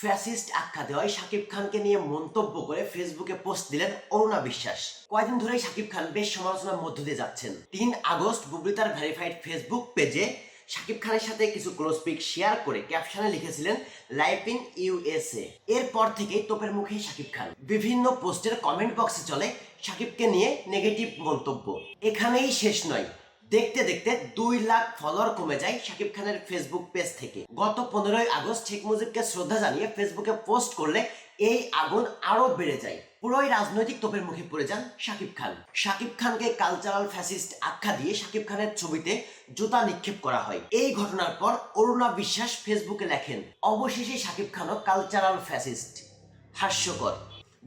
Fascist আখ্যা দেওয়ায় শাকিব খানকে নিয়ে মন্তব্য করে ফেসবুকে পোস্ট দিলেন অরুণা বিশ্বাস। কয়েকদিন ধরেই শাকিব খান বেশ সমালোচনার মধ্য দিয়ে যাচ্ছেন। তিন আগস্ট বুবলি তার ভেরিফাইড ফেসবুক পেজে শাকিব খানের সাথে কিছু ক্লোজ পিক শেয়ার করে ক্যাপশনে লিখেছিলেন লাইফ ইন ইউএসএ এরপর থেকেই তোপের মুখে শাকিব খান। বিভিন্ন পোস্টের কমেন্ট বক্সে চলে শাকিবকে নিয়ে নেগেটিভ মন্তব্য। এখানেই শেষ নয়। দেখতে দেখতে দুই লাখ ফলোয়ার কমে যায় শাকিব খানের ফেসবুক পেজ থেকে। গত পনেরোই আগস্ট শেখ মুজিবকে শ্রদ্ধা জানিয়ে ফেসবুকে পোস্ট করলে এই আগুন আরও বেড়ে যায়। পুরোই রাজনৈতিক তোপের মুখে পড়ে যান শাকিব খান। শাকিব খানকে কালচারাল ফ্যাসিস্ট আখ্যা দিয়ে শাকিব খানের ছবিতে জুতা নিক্ষেপ করা হয়। এই ঘটনার পর অরুণা বিশ্বাস ফেসবুকে লেখেন, অবশেষে শাকিব খানও কালচারাল ফ্যাসিস্ট হাস্যকর।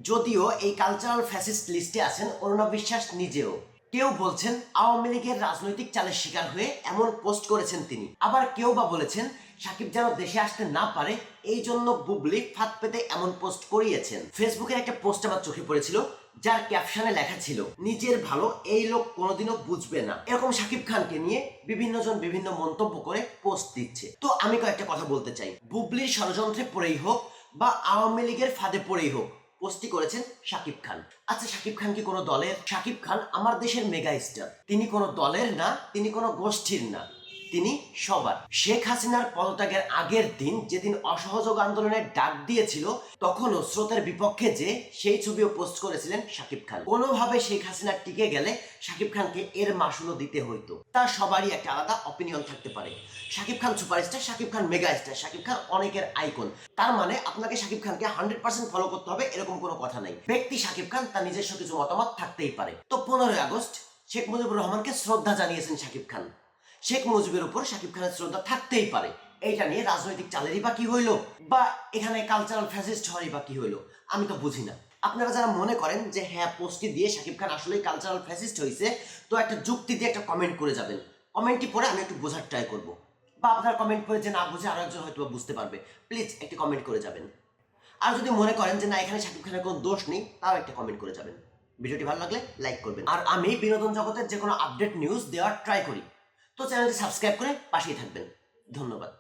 যদিও এই কালচারাল ফ্যাসিস্ট লিস্টে আছেন অরুণা বিশ্বাস নিজেও। কেউ বলছেন আওয়ামী লীগের রাজনৈতিক চালের শিকার হয়ে এমন পোস্ট করেছেন তিনি। আবার কেউ বা বলেছেন সাকিব যেন দেশে আসতে না পারে, এই জন্য বুবলি ফাঁদ পেতে এমন পোস্ট করিয়েছেন। ফেসবুকের একটা পোস্ট আমার চোখে পড়েছিল, যার ক্যাপশনে লেখা ছিল, নিজের ভালো, এই লোক কোনোদিনও বুঝবে না। এরকম সাকিব খানকে নিয়ে বিভিন্ন জন বিভিন্ন মন্তব্য করে পোস্ট দিচ্ছে। তো আমি কয়েকটা কথা বলতে চাই। বুবলির ষড়যন্ত্রে পড়েই হোক বা আওয়ামী লীগের ফাঁদে পড়েই হোক পোস্টটি করেছেন শাকিব খান। আচ্ছা শাকিব খান কি কোনো দলের? শাকিব খান আমার দেশের মেগা স্টার। তিনি কোনো দলের না, তিনি কোনো গোষ্ঠীর না। তিনি সবার। শেখ হাসিনার পদত্যাগের আগের দিন যেদিন অসহযোগ আন্দোলনের ডাক দিয়েছিল, তখনও স্রোতের বিপক্ষে যে সেই ছবিও পোস্ট করেছিলেন শাকিব খান। কোনোভাবে শেখ হাসিনা টিকে গেলে শাকিব খানকে এর মাসুলও দিতে হইতো। তার সবারই একটা আলাদা অপিনিয়ন থাকতে পারে। Shakib Khan superstar Shakib Khan mega star Shakib Khan অনেকের আইকন তার মানে আপনাকে শাকিব খানকে হান্ড্রেড পার্সেন্ট ফলো করতে হবে, এরকম কোনো কথা নাই। ব্যক্তি শাকিব খান, তার নিজস্ব কিছু মতামত থাকতেই পারে। তো পনেরোই আগস্ট শেখ মুজিবুর রহমানকে শ্রদ্ধা জানিয়েছেন শাকিব খান। শেখ মুজিবের উপর শাকিব খানের শ্রদ্ধা থাকতেই পারে। এইটা নিয়ে রাজনৈতিক চালেরই বা কি হইল? বা এখানে কালচারাল ফ্যাসিস্ট হওয়ারই বা কি হইল? আমি তো বুঝি না। আপনারা যারা মনে করেন যে হ্যাঁ পোস্টটি দিয়ে শাকিব খান আসলেই কালচারাল ফ্যাসিস্ট হয়েছে তো একটা যুক্তি দিয়ে একটা কমেন্ট করে যাবেন। কমেন্টটি পরে আমি একটু বোঝার ট্রাই করব। বা আপনার কমেন্ট করে যে, না, বুঝে আরও একজন হয়তো বুঝতে পারবে। প্লিজ একটি কমেন্ট করে যাবেন। আর যদি মনে করেন যে, না, এখানে শাকিব খানের কোনো দোষ নেই, তাও একটা কমেন্ট করে যাবেন। ভিডিওটি ভালো লাগলে লাইক করবেন। আর আমি বিনোদন জগতের যে কোনো আপডেট নিউজ দেওয়ার ট্রাই করি। তো চ্যানেলটি সাবস্ক্রাইব করে পাশেই থাকবেন। ধন্যবাদ।